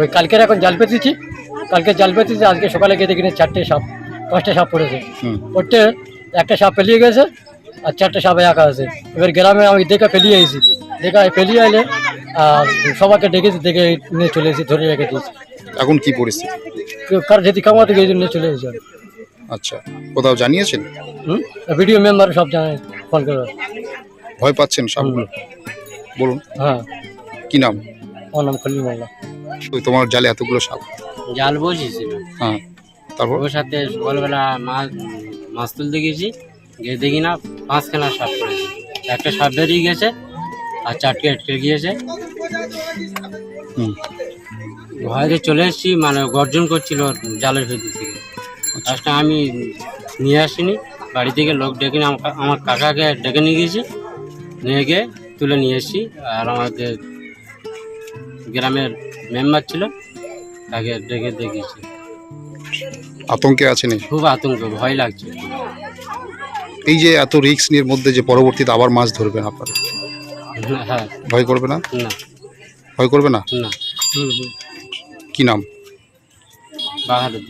ওই কালকের এখন জাল পেতেছি। কালকে জাল পেতেছি আজকে সকালে গিয়ে দেখি চারটে সাপ পাঁচটা সাপ পড়েছে। পড়তে একটা সাপ পেলিয়ে গেছে আর চারটে সাপ একা আছে। এবার গ্রামে আমি দেখে পেলিয়ে এসেছি দেখা পেলিয়ে এলে আর সবাইকে ডেকেছি দেখে নিয়ে চলে এসেছি ধরে রেখে দিয়েছি। এখন কি পরিস্থিতি? কার যেতে কামাতে গিয়ে নিয়ে চলে এসেছি। আচ্ছা কোথাও জানিয়েছেন? হুম? ভিডিও মেম্বার সব জানায় ফোন করে। ভয় পাচ্ছেন সাপগুলো? বলুন। হ্যাঁ। কি নাম? আমার নাম খলিল মোল্লা। তোমার জালে এতগুলো সাপ। জাল বসিয়েছিল হ্যাঁ তারপর? ওর সাথে সকালবেলা মাছ মাছ তুলতে গেছি গিয়ে দেখি না পাঁচখানা সাপ পড়েছে। একটা সাপ বেরিয়ে গেছে আর চারটে আটকে গিয়েছে। ভয়তে চলে এসেছি মানে গর্জন করছিল জালের ভেতর থেকে। লাস্টে আমি নিয়ে আসিনি বাড়ি থেকে লোক ডেকে আমার কাকাকে ডেকে নিয়ে গেছি নিয়ে গিয়ে তুলে নিয়ে এসেছি আর আমাদের গ্রামের মেম্বার ছিল তাকে ডেকে দেখেছি আতঙ্কে আছে নাকি খুব আতঙ্ক ভয় লাগছে। এই যে এত রিস্ক নিয়ে মধ্যে যে পরবর্তীতে আবার মাছ ধরবেন আপনারা? হ্যাঁ। ভয় করবে না? না। ভয় করবে না? না। কি নাম? বাহাদুর